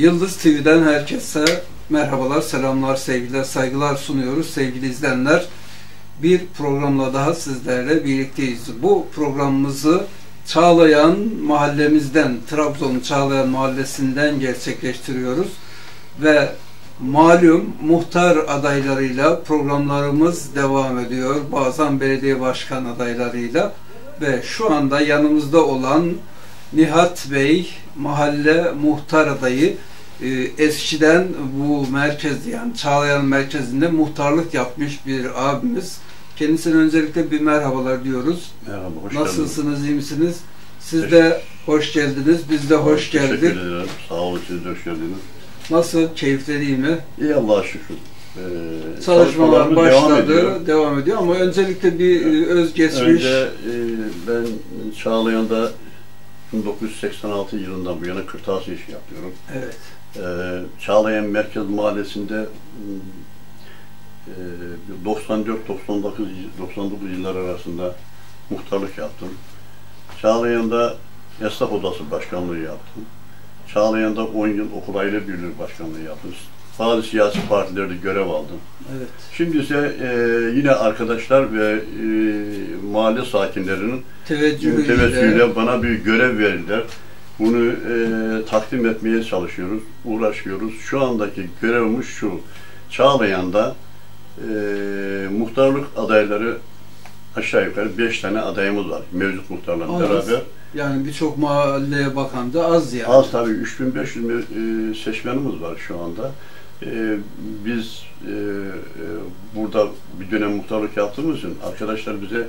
Yıldız TV'den herkese merhabalar, selamlar, sevgiler, saygılar sunuyoruz sevgili izleyenler. Bir programla daha sizlerle birlikteyiz. Bu programımızı Çağlayan mahallemizden, Trabzon Çağlayan mahallesinden gerçekleştiriyoruz. Ve malum muhtar adaylarıyla programlarımız devam ediyor. Bazen belediye başkan adaylarıyla ve şu anda yanımızda olan Nihat Bey mahalle muhtar adayı eskiden bu merkez yani Çağlayan merkezinde muhtarlık yapmış bir abimiz. Kendisine öncelikle bir merhabalar diyoruz. Merhaba, hoş Nasılsınız, iyi misiniz? Siz de hoş geldiniz, biz de hoş geldiniz. geldik. Teşekkür ederim. Sağ olun, siz de hoş geldiniz. Nasıl, keyifleri iyi mi? İyi Allah'a şükür. Ee, Çalışmalar başladı, devam devam ediyor. ediyor. ama öncelikle bir e, özgeçmiş. Önce e, ben Çağlayan'da 1986 yılından bu yana kırtasiye işi yapıyorum. Evet. Ee, Çağlayan Merkez Mahallesi'nde e, 94 99 99 yıllar arasında muhtarlık yaptım. Çağlayan'da esnaf odası başkanlığı yaptım. Çağlayan'da 10 yıl okul aile birliği başkanlığı yaptım. Bazı siyasi partilerde görev aldım. Evet. Şimdi ise e, yine arkadaşlar ve e, mahalle sakinlerinin Teveccühüyle. teveccühüyle bana bir görev verdiler. Bunu e, takdim etmeye çalışıyoruz, uğraşıyoruz. Şu andaki görevimiz şu. Çağlayan'da e, muhtarlık adayları aşağı yukarı 5 tane adayımız var. Mevcut muhtarlarla Az. beraber. Yani birçok mahalleye bakan da az yani. Az tabii 3500 me- e, seçmenimiz var şu anda. E, biz e, e, burada bir dönem muhtarlık yaptığımız için arkadaşlar bize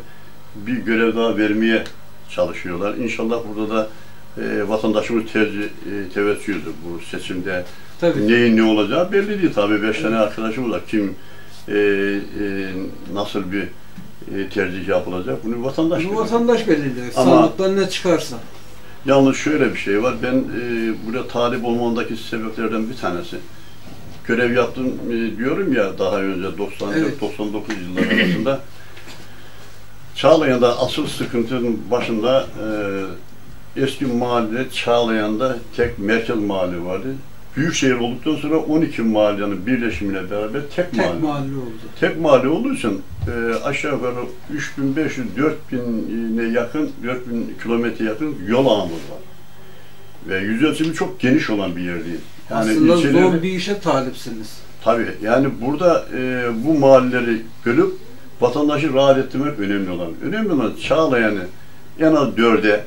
bir görev daha vermeye çalışıyorlar. İnşallah burada da e, vatandaşımız tercih, e, teveccühdür bu seçimde. Tabii. Neyin ne olacağı belli değil tabii. Beş tane arkadaşımız var. Kim e, e, nasıl bir e, tercih yapılacak bunu vatandaş Bu bilir. vatandaş belirliyor. Ama- Sandıktan ne çıkarsa. Yalnız şöyle bir şey var. Ben e, buraya talip olmamdaki sebeplerden bir tanesi. Görev yaptım e, diyorum ya daha önce 94-99 yıllar arasında. Çağlayan'da asıl sıkıntının başında e, eski mahalle Çağlayan'da tek merkez mahalle vardı. Büyükşehir olduktan sonra 12 mahallenin birleşimiyle beraber tek, Tek mahalle. mahalle oldu. Tek mahalle olduğu için e, aşağı yukarı 3500-4000'e yakın, 4000 kilometre yakın yol ağımız var. Ve yüz ölçümü çok geniş olan bir yer değil. Aslında ilçeleri- zor bir işe talipsiniz. Tabii yani burada e, bu mahalleleri bölüp vatandaşı rahat ettirmek önemli olan. Önemli olan Çağlayan'ı en az dörde,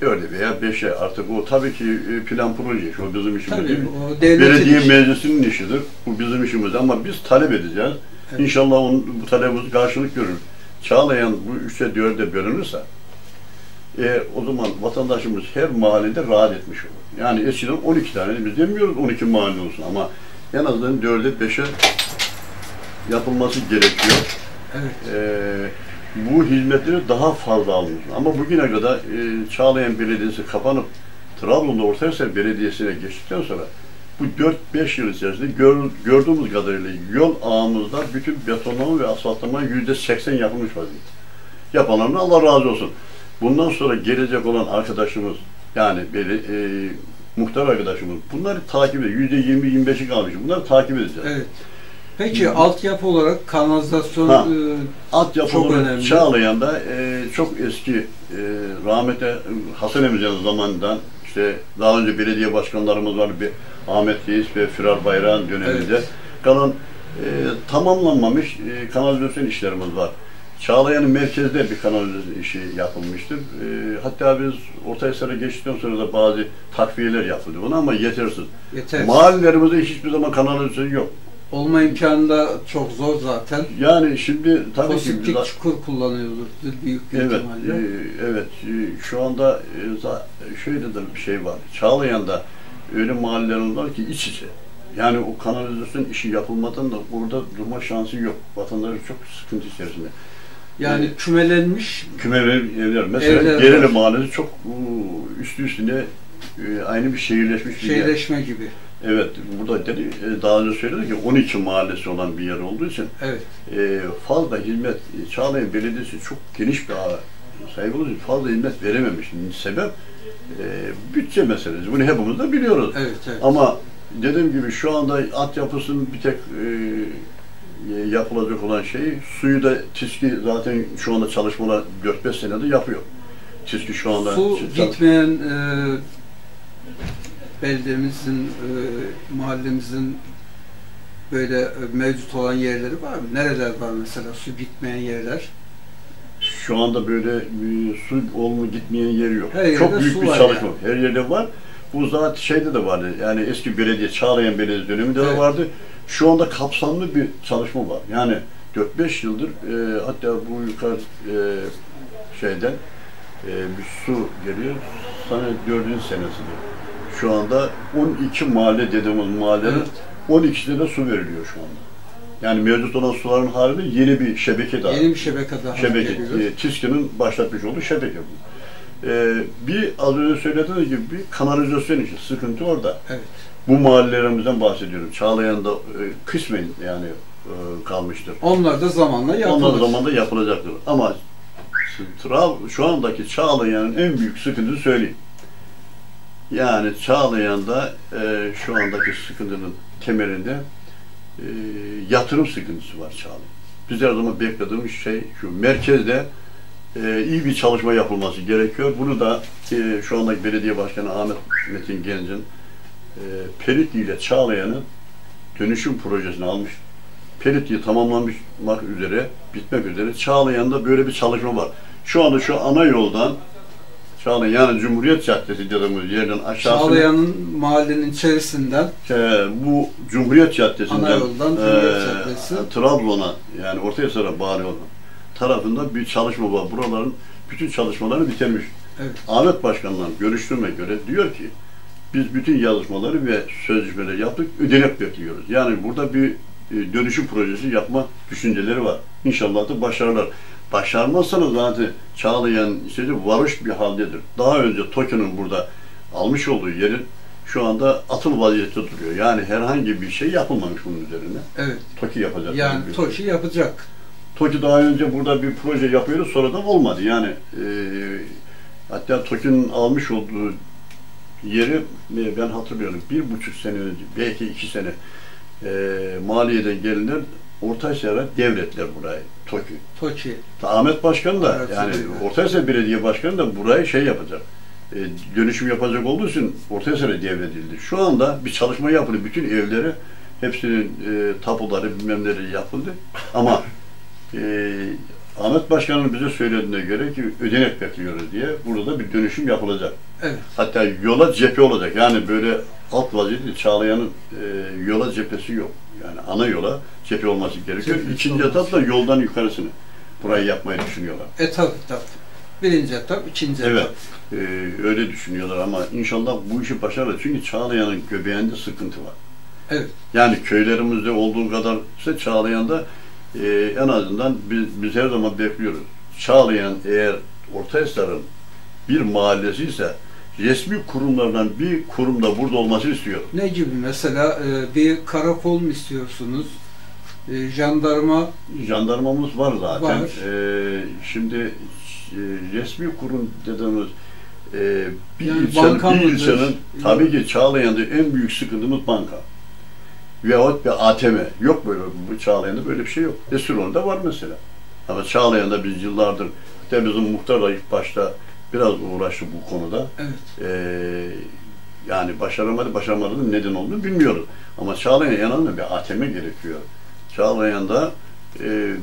dörde veya beşe artık o tabii ki e, plan proje işi, o bizim işimiz Tabii değil. o Belediye işi. meclisinin işidir. Bu bizim işimiz ama biz talep edeceğiz. Evet. İnşallah onun, bu talebimiz karşılık görür. Çağlayan bu üçe dörde bölünürse e, o zaman vatandaşımız her mahallede rahat etmiş olur. Yani eskiden 12 tane biz demiyoruz 12 mahalle olsun ama en azından dörde beşe yapılması gerekiyor. Evet. E, bu hizmetleri daha fazla almış. Ama bugüne kadar e, Çağlayan Belediyesi kapanıp Trabzon'da Ortaysel Belediyesi'ne geçtikten sonra bu 4-5 yıl içerisinde gör, gördüğümüz kadarıyla yol ağımızda bütün betonlama ve asfaltlama yüzde 80 yapılmış vaziyette. Yapanlarına Allah razı olsun. Bundan sonra gelecek olan arkadaşımız yani beli, e, muhtar arkadaşımız bunları takip ediyor. Yüzde 20-25'i kalmış. Bunları takip edeceğiz. Evet. Peki altyapı olarak kanalizasyon Ha. e, Altyapı Çok önemli. Çağlayan'da e, çok eski e, rahmete Hasan Emrecan zamanından işte daha önce belediye başkanlarımız var bir Ahmet Reis ve Firar Bayrak'ın döneminde Evet. kalan e, tamamlanmamış e, kanalizasyon işlerimiz var. Çağlayan'ın merkezde bir kanalizasyon işi yapılmıştır. E, hatta biz Ortaysar'a geçtikten sonra da bazı takviyeler yapıldı buna ama yetersiz. yeter. Mahallelerimizde hiçbir zaman kanalizasyon yok. Olma imkanı da çok zor zaten. Yani şimdi tabii ki Fosiptik biz- çukur kullanıyordur büyük bir Evet, ihtimalle. e, evet. E, şu anda e, şöyle de bir şey var. Çağlayan'da öyle mahalleler var ki iç içe. Yani o kanalizasyon işi yapılmadan da orada durma şansı yok. Vatandaş çok sıkıntı içerisinde. Yani e, kümelenmiş Küme ev- evler. Mesela Evler Gereli var. Mahallesi çok üstü üstüne e, aynı bir şehirleşmiş bir yer. şeyleşme gibi. Evet, burada dedi, e, daha önce söyledi ki 12 mahallesi olan bir yer olduğu için Evet. e, fazla hizmet, Çağlayan Belediyesi çok geniş bir ağa sahip olduğu için fazla hizmet verememiş. Sebep e, bütçe meselesi. Bunu hepimiz de biliyoruz. Evet, evet. Ama dediğim gibi şu anda altyapısının bir tek e, yapılacak olan şey suyu da TİSKİ zaten şu anda çalışmalar 4-5 senedir yapıyor. TİSKİ şu anda Su gitmeyen e, beldemizin, e, mahallemizin böyle e, mevcut olan yerleri var mı? Nereler var mesela su gitmeyen yerler? şu anda böyle bir su olma gitmeyen yeri yok. Her Çok büyük bir çalışma. yani. Her yerde var. Bu zaten şeyde de vardı. Yani eski belediye, Çağlayan Belediye döneminde Evet. de vardı. Şu anda kapsamlı bir çalışma var. Yani 4-5 yıldır e, hatta bu yukarı e, şeyden e, bir su geliyor. Sana dördüncü senesidir. Şu anda 12 mahalle dediğimiz mahallelerin Evet. 12'sine de su veriliyor şu anda. Yani mevcut olan suların haricinde yeni bir şebeke daha. Yeni bir şebeke daha Şebeke, e, TİSKİ'nin başlatmış olduğu şebeke bu. E, bir az önce söylediğiniz gibi bir kanalizasyon işi, sıkıntı orada. Evet. Bu mahallelerimizden bahsediyorum. Çağlayan'da e, kısmen yani e, kalmıştır. Onlar da zamanla yapılır. Onlar zamanda yapılacaktır. Ama şu andaki Çağlayan'ın en büyük sıkıntısı söyleyeyim. Yani Çağlayan'da e, şu andaki sıkıntının temelinde e, yatırım sıkıntısı var Çağlayan. Biz her zaman beklediğimiz şey şu, merkezde e, iyi bir çalışma yapılması gerekiyor. Bunu da e, şu andaki belediye başkanı Ahmet Metin Genc'in e, Peritli ile Çağlayan'ın dönüşüm projesini almış. Peritli tamamlanmak üzere, bitmek üzere. Çağlayan'da böyle bir çalışma var. Şu anda şu ana yoldan Çağlayan yani Cumhuriyet Caddesi dediğimiz yerden aşağısına Çağlayan'ın mahallenin içerisinden ee, bu Cumhuriyet Caddesi'nden Ana yoldan Cumhuriyet eee, Caddesi. Trabzon'a yani Orta Yasar'a bağlı olan tarafında bir çalışma var. Buraların bütün çalışmalarını bitirmiş. Evet. Ahmet Başkan'la görüştüğüme göre diyor ki biz bütün yazışmaları ve sözleşmeleri yaptık, ödenek bekliyoruz. Yani burada bir e, dönüşüm projesi yapma düşünceleri var. İnşallah da başarırlar. Başarmazsanız zaten Çağlayan istedi varış bir haldedir. Daha önce TOKİ'nin burada almış olduğu yerin şu anda atıl vaziyette duruyor. Yani herhangi bir şey yapılmamış bunun üzerine. Evet. TOKİ yapacak. Yani TOKİ yapacak. TOKİ daha önce burada bir proje yapıyordu sonradan olmadı. Yani e, hatta TOKİ'nin almış olduğu yeri e, ben hatırlıyorum bir buçuk sene önce belki iki sene e, maliyeden gelinler Ortaysar'a devrettiler burayı TOKİ. TOKİ. Ahmet Başkan da Evet, yani evet. Ortaysar Belediye Başkanı da burayı şey yapacak. E, dönüşüm yapacak olduğu için Ortaysar'a devredildi. Şu anda bir çalışma yapılıyor. Bütün evleri hepsinin e, tapuları bilmemleri yapıldı. Ama e, Ahmet Başkan'ın bize söylediğine göre ki ödenek bekliyoruz diye burada bir dönüşüm yapılacak. Evet. Hatta yola cephe olacak. Yani böyle alt vaziyette Çağlayan'ın e, yola cephesi yok. Yani ana yola cephe olması gerekiyor. Cephesi İkinci olması. etap da yoldan yukarısını burayı yapmayı düşünüyorlar. Etap etap. Birinci etap, ikinci Evet. etap. e, öyle düşünüyorlar ama inşallah bu işi başarır. Çünkü Çağlayan'ın göbeğinde sıkıntı var. Evet. Yani köylerimizde olduğu kadar ise Çağlayan'da e, en azından biz, biz her zaman bekliyoruz. Çağlayan eğer Ortaysar'ın bir mahallesi ise resmi kurumlardan bir kurumda burada olması istiyor. Ne gibi mesela e, bir karakol mu istiyorsunuz? E, jandarma Jandarmamız var zaten. Var. E, şimdi e, resmi kurum dediğimiz e, bir, Yani banka bir ilçenin tabii ki Çağlayan'da en büyük sıkıntımız banka. Veyahut bir ATM. Yok böyle, bu Çağlayan'da böyle bir şey yok. Esiron'da var mesela. Ama Çağlayan'da biz yıllardır, de bizim muhtar da ilk başta biraz uğraştı bu konuda. evet. Ee, yani başaramadı, başaramadı neden olduğunu bilmiyoruz. Ama Çağlayan yanında bir ATM gerekiyor. Çağlayan'da e,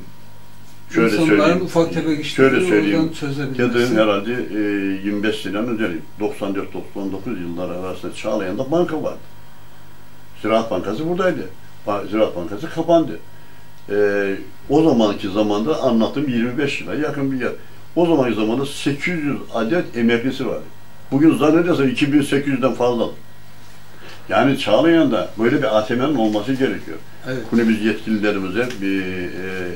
şöyle İnsanların söyleyeyim. ufak tefek şöyle söyleyeyim. Dediğim herhalde e, 25 seneden önce 94-99 yıllar arasında Çağlayan'da banka vardı. Ziraat Bankası buradaydı. Ziraat Bankası kapandı. E, o zamanki zamanda anlattığım 25 yıla yakın bir yer. O zamanki zamanda 800 adet emeklisi vardı. Bugün zannedersem 2800'den fazla. Yani Çağlayan'da böyle bir ATM'nin olması gerekiyor. Evet. Bunu biz yetkililerimize bir e,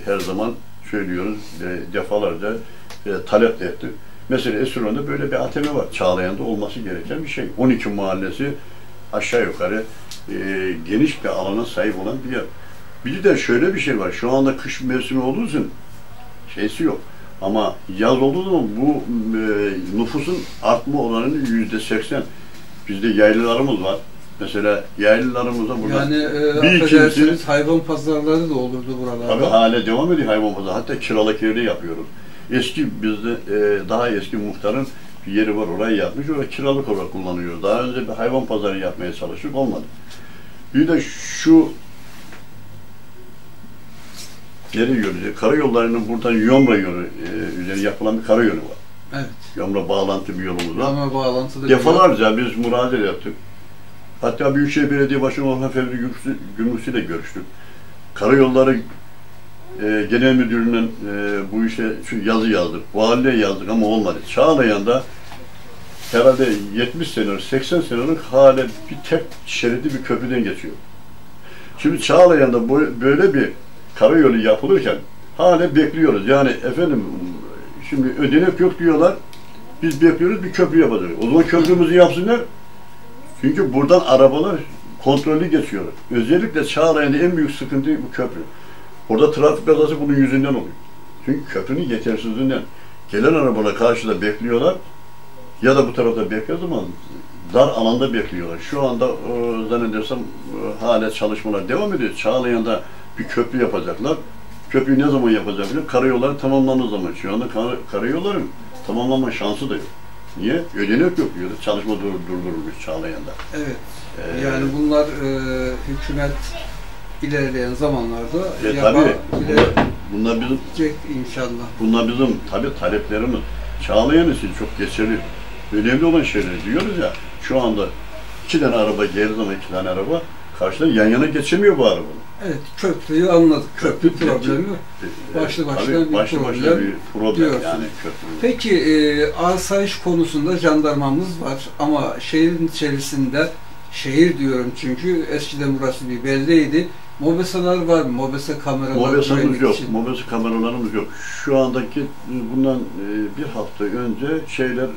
her zaman söylüyoruz ve defalarca e, talep de ettik. Mesela Esra'da böyle bir ATM var. Çağlayan'da olması gereken bir şey. 12 mahallesi aşağı yukarı e, geniş bir alana sahip olan bir yer. Bir de şöyle bir şey var. Şu anda kış mevsimi olduğu için şeysi yok. Ama yaz olduğu zaman bu e, nüfusun artma oranı yüzde seksen. Bizde yaylılarımız var. Mesela yaylılarımıza burada Yani e, bir ikincisi hayvan pazarları da olurdu buralarda. tabii hala devam ediyor hayvan pazarı. Hatta kiralık yeri yapıyoruz. Eski bizde e, daha eski muhtarın bir yeri var orayı yapmış. Orada kiralık olarak kullanıyoruz. Daha önce bir hayvan pazarı yapmaya çalıştık olmadı. Bir de şu Yeri yolu, karayollarının buradan Yomra yolu e, üzeri yapılan bir karayolu var. Evet. Yomra bağlantı bir yolumuz var. Ama bağlantılı bir- Defalarca biz müracaat yaptık. Hatta Büyükşehir Belediye Başkanı Orhan Fevri Gümrüsü- Gümrüsü ile görüştük. Karayolları e, Genel Müdürlüğü'nden e, bu işe şu yazı yazdık. Valiliğe yazdık ama olmadı. Çağlayan'da herhalde 70 senelik, 80 senelik hala bir tek şeridi bir köprüden geçiyor. Şimdi Çağlayan'da böyle bir karayolu yapılırken hala bekliyoruz. Yani efendim şimdi ödenek yok diyorlar. Biz bekliyoruz bir köprü yapacak. O zaman köprümüzü yapsınlar. Çünkü buradan arabalar kontrollü geçiyor. Özellikle Çağlayan'da en büyük sıkıntı bu köprü. Orada trafik kazası bunun yüzünden oluyor. Çünkü köprünün yetersizliğinden. Gelen arabalar karşıda bekliyorlar ya da bu tarafta bekliyor ama dar alanda bekliyorlar. Şu anda e, zannedersem e, hala çalışmalar devam ediyor. Çağlayan'da bir köprü yapacaklar. Köprüyü ne zaman yapacaklar? Karayolları tamamlandığı zaman. Şu anda kar, karayolların tamamlanma şansı da yok. Niye? Ödenek yok diyor. Çalışma dur, durdurulmuş Çağlayan'da. Evet. Ee, Yani bunlar e, hükümet ilerleyen zamanlarda E, tabii. Bunlar, bunlar bizim inşallah. Bunlar bizim tabi taleplerimiz. Çağlayan için çok geçerli. Önemli olan şeyler diyoruz ya. Şu anda iki tane araba geldiği zaman iki tane araba karşıda yan yana geçemiyor bu arabanın. Evet, köprüyü anladık. Köprü, Köprü- problemi. E, Başlı başına tabii bir başlı başına problem bir problem diyorsun. yani köprü. Peki e, asayiş konusunda jandarmamız var ama şehrin içerisinde şehir diyorum çünkü eskiden burası bir beldeydi. Mobesalar var mı? Mobese kameralar Mobesamız yok, için. mobese kameralarımız yok. Şu andaki e, bundan e, bir hafta önce şeyler e,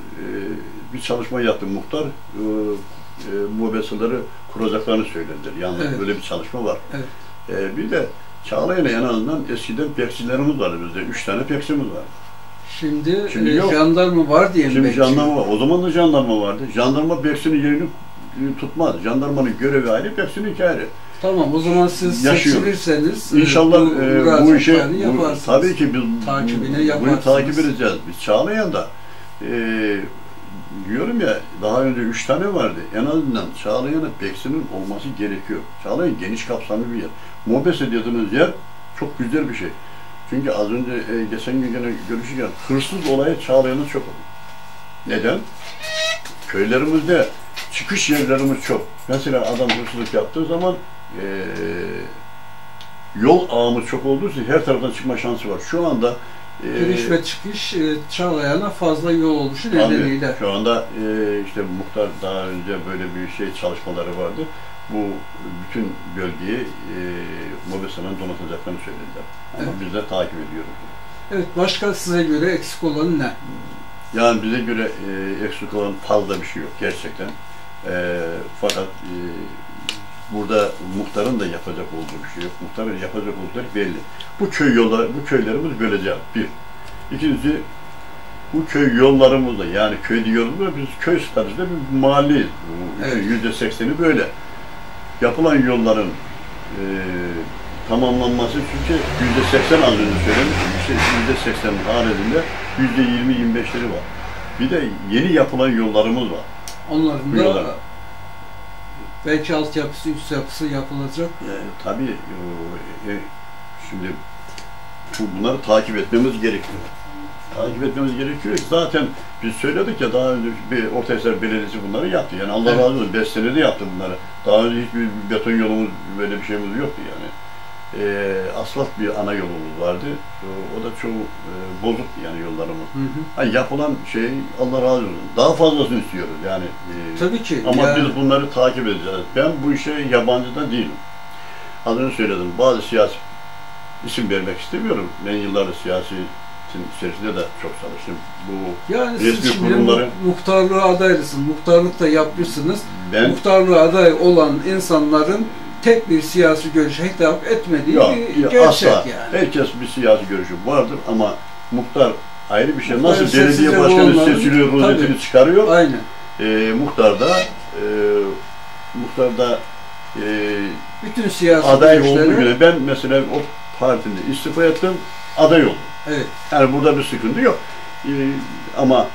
bir çalışma yaptı muhtar. E, e, mobeseleri kuracaklarını söylediler. Yani Evet. böyle bir çalışma var. Evet. E, bir de Çağlayan'a en azından eskiden peksilerimiz vardı bizde. Üç tane peksimiz var. Şimdi, Şimdi e, yok. jandarma var diye mi Şimdi bekliyor? jandarma var. O zaman da jandarma vardı. Jandarma peksinin yerini e, tutmaz. Jandarmanın görevi ayrı, peksinin iki ayrı. Tamam o zaman siz Yaşıyor. seçilirseniz e, İnşallah e, bu işe bu, tabii ki biz Takibini bunu yaparsınız. takip edeceğiz. Biz Çağlayan'da e, diyorum ya daha önce üç tane vardı. En azından Çağlayan'da peksinin olması gerekiyor. Çağlayan geniş kapsamlı bir yer. Mobese dediğiniz yer çok güzel bir şey. Çünkü az önce e, geçen gün gene görüşürken hırsız olayı Çağlayan'da çok olur. Neden? Köylerimizde çıkış yerlerimiz çok. Mesela adam hırsızlık yaptığı zaman e, yol ağımız çok olduğu için her taraftan çıkma şansı var. Şu anda e, Giriş ve çıkış e, Çağlayan'a fazla yol oluşu nedeniyle. Şu anda e, işte muhtar daha önce böyle bir şey çalışmaları vardı. Bu bütün bölgeyi e, Mobese'nin donatacaklarını söylediler. Ama Evet. biz de takip ediyoruz. Evet başka size göre eksik olan ne? Yani bize göre e, eksik olan fazla bir şey yok gerçekten. E, fakat e, burada muhtarın da yapacak olduğu bir şey yok. Muhtarın yapacak oldukları belli. Bu köy yolları, bu köylerimiz böleceğiz. Bir. İkincisi bu köy yollarımızda yani köy diyoruz ama biz köy statüsünde bir mahalleyiz. Bu Evet. Yüzde sekseni böyle. Yapılan yolların e, tamamlanması çünkü yüzde seksen az önce söylemiştim. Yüzde seksen haricinde yüzde yirmi yirmi beşleri var. Bir de yeni yapılan yollarımız var. Onların da yollar. belki altyapısı, üst yapısı yapılacak. E, tabii e, şimdi bu- bunları takip etmemiz gerekiyor. Takip etmemiz gerekiyor. ki Zaten biz söyledik ya daha önce bir Ortaysar Belediyesi bunları yaptı. Yani Allah Evet. razı olsun 5 senede yaptı bunları. Daha önce hiçbir beton yolumuz böyle bir şeyimiz yoktu yani. E, asfalt bir ana yolumuz vardı. O, o da çoğu e, bozuktu yani yollarımız. Hı hı. Ha, yapılan şey Allah razı olsun. Daha fazlasını istiyoruz yani. e, Tabii ki. ama yani, biz bunları takip edeceğiz. Ben bu işe yabancı da değilim. Az önce söyledim. Bazı siyasi isim vermek istemiyorum. Ben yıllardır siyasetin içerisinde de çok çalıştım. Bu yani siz resmi şimdi kurumları- mu- muhtarlığa adaylısınız. Muhtarlık da yapmışsınız. ben Muhtarlığa aday olan insanların tek bir siyasi görüşe hitap etmediği yok, bir yok, gerçek asla. yani. Herkes bir siyasi görüşü vardır ama muhtar ayrı bir şey. Muhtar Nasıl belediye başkanı olanların- seçiliyor, rozetini çıkarıyor. Aynen. E, muhtar da e, muhtar da e, Bütün siyasi aday görüşleri- olduğu güne ben mesela o partide istifa ettim, aday oldum. Evet. Yani burada bir sıkıntı yok. Ee, ama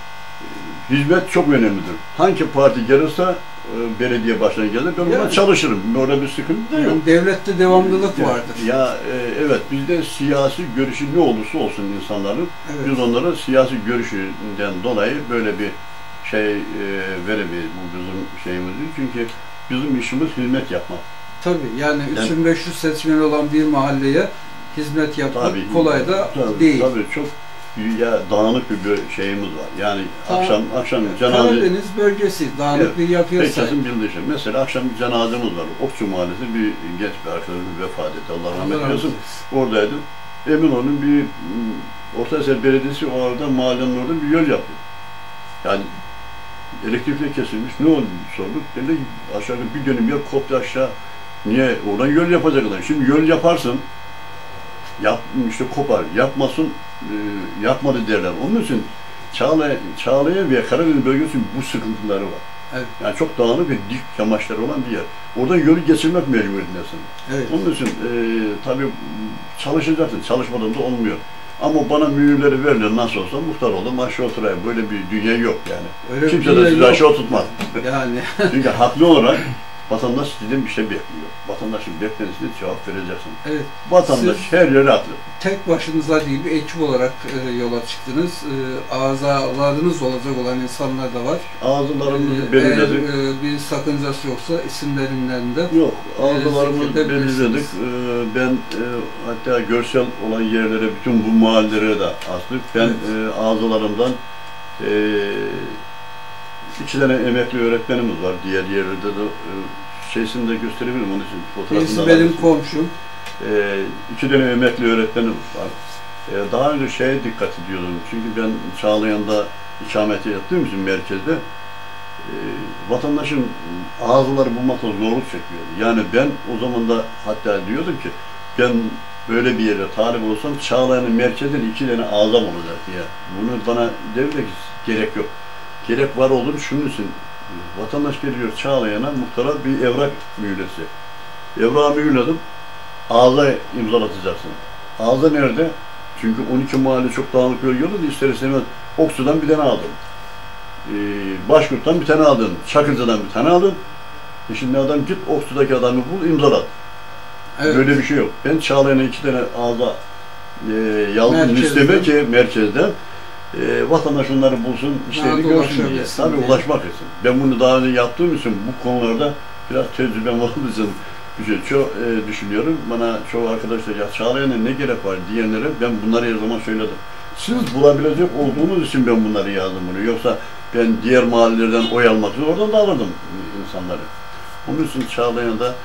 e, hizmet çok önemlidir. Hangi parti gelirse e, belediye başkanı gelir, ben ona Yani. çalışırım. Orada bir sıkıntı da yok. Yani devlette devamlılık vardır. Ya e, evet bizde siyasi görüşü ne olursa olsun insanların Evet. biz onlara siyasi görüşünden dolayı böyle bir şey e, veremeyiz bu bizim şeyimiz değil. Çünkü bizim işimiz hizmet yapmak. Tabii yani Yani- 3500 seçmeni olan bir mahalleye hizmet yapmak Tabii, kolay da tabii, değil. Tabii çok ya dağınık bir şeyimiz var. Yani Ta- akşam akşam cenaze Karadeniz bölgesi dağınık Evet. bir yapıya sahip. Herkesin bildiği şey. Mesela akşam bir cenazemiz var. Okçu Mahallesi bir genç bir arkadaşımız vefat etti. Allah rahmet eylesin. Oradaydım. Eminönü'nün bir m, Ortaysel Belediyesi orada mahallenin orada bir yol yapıyor. Yani elektrikle kesilmiş. Ne oldu sorduk. Dedi ki aşağı bir dönüm yer koptu aşağı. Niye? Oradan yol yapacaklar. Şimdi yol yaparsın yap, işte kopar. Yapmasın e, yapmadı derler. Onun için Çağlayan, Çağlayan ve Karadeniz bölgesinin bu sıkıntıları var. Evet. Yani çok dağınık ve dik yamaçları olan bir yer. Oradan yolu geçirmek mecburiyetindesin. Evet. Onun için e, tabii çalışacaksın. Çalışmadan da olmuyor. Ama bana mühürleri verilir nasıl olsa muhtar oldum aşağı oturayım. Böyle bir dünya yok yani. Öyle Kimse de sizi yok. aşağı oturtmaz. Yani Çünkü haklı olarak vatandaş sizden bir şey bekliyor. Vatandaşın beklentisine cevap vereceksin. evet Vatandaş Siz- her yere haklı. tek başınıza değil bir ekip olarak e, yola çıktınız. E, azalarınız olacak olan insanlar da var. Ağızlarımızı E, belirledik. Eğer e, bir sakıncası yoksa isimlerinden de Yok, ağızlarımızı zikredebilirsiniz. belirledik. Ee, Ben e, hatta görsel olan yerlere, bütün bu mahallelere de astık. Ben Evet. e, ağızlarımdan e, iki tane emekli öğretmenimiz var. Diğer yerlerde de e, şeysini de gösterebilirim onun için fotoğrafını birisi benim komşum. E, iki tane emekli öğretmenimiz var. E, daha önce şeye dikkat ediyordum. Çünkü ben Çağlayan'da ikamete yattığım için merkezde e, vatandaşın ağızları bulmakta zorluk çekiyordu. Yani ben o zaman da hatta diyordum ki ben böyle bir yere talip olursam Çağlayan'ın merkezinde iki tane ağzam olacak diye. Bunu bana devlet ki gerek yok. Gerek var olduğunu şunun için. Vatandaş geliyor Çağlayan'a muhtara bir evrak mühürlesi. Evrağı mühürledim. Ağza imzalatacaksın. Ağza nerede? Çünkü 12 mahalle çok dağınık da ister istemez Oksu'dan bir tane aldım. Ee, Başkurt'tan bir tane aldın. Çakırca'dan bir tane aldın. E şimdi adam git Oksu'daki adamı bul imzalat. Evet. Böyle bir şey yok. Ben Çağlayan'a iki tane ağza e, yazdım listeme ki merkezden e, vatandaş onları bulsun, işlerini görsün diye. Tabii diye. ulaşmak için. Ben bunu daha önce yaptığım için bu konularda biraz tecrübem olduğu için bir şey çok e, düşünüyorum. Bana çoğu arkadaşlar ya Çağlayan'a ne gerek var diyenlere ben bunları her zaman söyledim. Siz bulabilecek olduğunuz için ben bunları yazdım bunu. Yoksa ben diğer mahallelerden oy almak için oradan da alırdım insanları. Onun için Çağlayan'da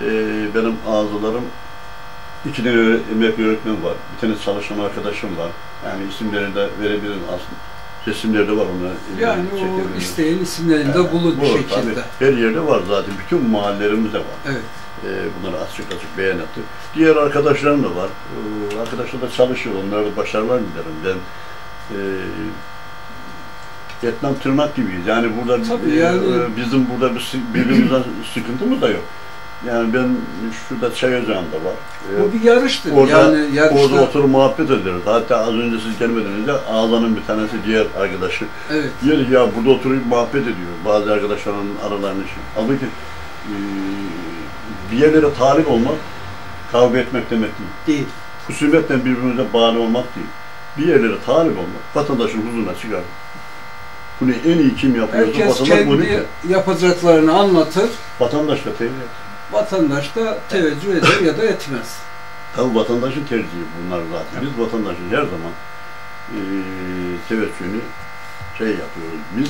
e, benim ağzılarım iki tane emekli öğretmen var. Bir tane çalışan arkadaşım var. Yani isimlerini de verebilirim aslında. Resimleri de var onları. Yani o isteyen isimlerinde Evet, bulur bir bu, şekilde. tabii. Her yerde var zaten. Bütün mahallelerimiz de var. Evet. Ee, bunları açık açık beyan ettik. Diğer arkadaşlarım da var. Ee, arkadaşlar da çalışıyor. Onlara da başarılar dilerim. Ben e, etmem tırnak gibiyiz. Yani burada Tabii e, yani- e, bizim burada bir birbirimizden sıkıntımız da yok. Yani ben şurada çay ocağında var. Ee, Bu bir yarıştır. Orada, yani yarışta orada oturup muhabbet ederiz. Hatta az önce siz gelmeden önce Ağza'nın bir tanesi diğer arkadaşı. evet. Diyor ki ya burada oturup muhabbet ediyor. Bazı arkadaşların aralarında şey. Halbuki e, bir yerlere talip olmak kavga etmek demek değil. değil. Husumetle birbirimize bağlı olmak değil. Bir yerlere talip olmak, vatandaşın huzuruna çıkar. Bunu en iyi kim yapıyorsa Herkes vatandaş bunu kendi yapacaklarını anlatır. vatandaş da teyit Vatandaş da teveccüh eder ya da etmez. Tabii vatandaşın tercihi bunlar zaten. Biz vatandaşın her zaman e, teveccühünü şey yapıyoruz. Biz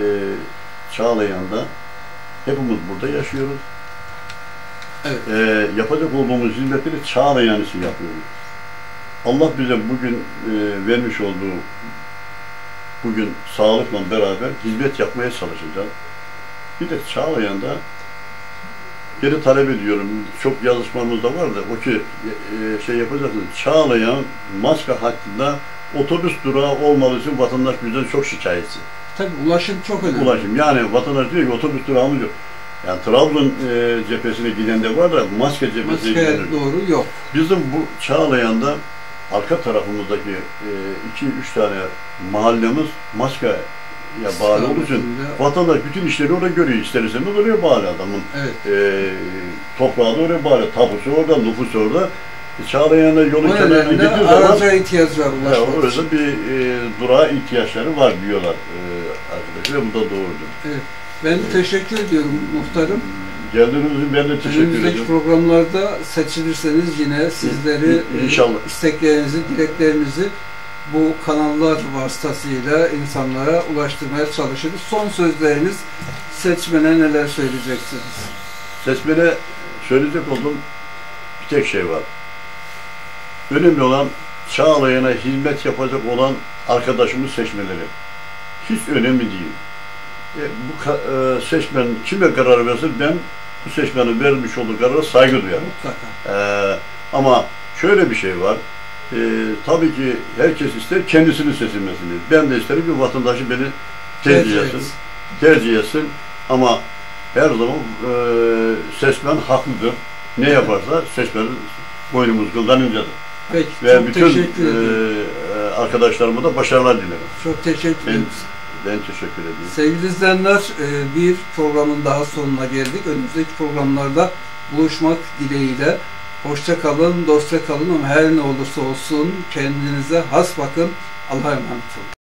e, Çağlayan'da hepimiz burada yaşıyoruz. Evet. E, yapacak olduğumuz hizmetleri Çağlayan için yapıyoruz. Allah bize bugün e, vermiş olduğu bugün sağlıkla beraber hizmet yapmaya çalışacağız. Bir de Çağlayan'da geri talep ediyorum. Çok yazışmamız da var da o ki e, şey yapacaksınız. Çağlayan maske hakkında otobüs durağı olmadığı için vatandaş bizden çok şikayetçi. Tabii ulaşım çok önemli. Ulaşım. Yani vatandaş diyor ki otobüs durağımız yok. Yani Trabzon e, cephesine giden de var da maske cephesine Maske giden de- doğru yok. Bizim bu Çağlayan'da arka tarafımızdaki e, iki üç tane mahallemiz maske ya bağlı olduğu için vatandaş bütün işleri orada görüyor. İster istemez oraya bağlı adamın. Evet. E, toprağı da oraya bağlı. Tapusu orada, nüfusu orada. Çağlayan'da yolun O kenarına gittiği zaman araca ihtiyaç var ulaşmak için. orada bir e, durağa ihtiyaçları var diyorlar e, arkadaşlar. Bu da doğrudur. Evet. Ben teşekkür ediyorum muhtarım. Geldiğiniz için ben de teşekkür Önümüzdeki ederim. programlarda seçilirseniz yine sizleri İ- inşallah. e, isteklerinizi, dileklerinizi bu kanallar vasıtasıyla insanlara ulaştırmaya çalışırız. Son sözleriniz seçmene neler söyleyeceksiniz? Seçmene söyleyecek olduğum bir tek şey var. Önemli olan Çağlayan'a hizmet yapacak olan arkadaşımız seçmeleri. Hiç önemli değil. E, bu e, seçmen kime karar versin ben bu seçmenin vermiş olduğu karara saygı duyarım. Mutlaka. Ee, ama şöyle bir şey var. Ee, tabii ki herkes ister kendisini seçilmesini. Ben de isterim ki vatandaşı beni tercih etsin. Tercih etsin. Ama her zaman e, seçmen haklıdır. Ne yaparsa seçmenin boynumuz kıldan incedir. Peki, Ve çok bütün teşekkür ederim. e, e, arkadaşlarıma da başarılar dilerim. Çok teşekkür Ben, ederim. ben teşekkür ediyorum. Sevgili izleyenler, e, bir programın daha sonuna geldik. Önümüzdeki programlarda buluşmak dileğiyle. Hoşça kalın, dostça kalın ama her ne olursa olsun kendinize has bakın. Allah'a emanet olun.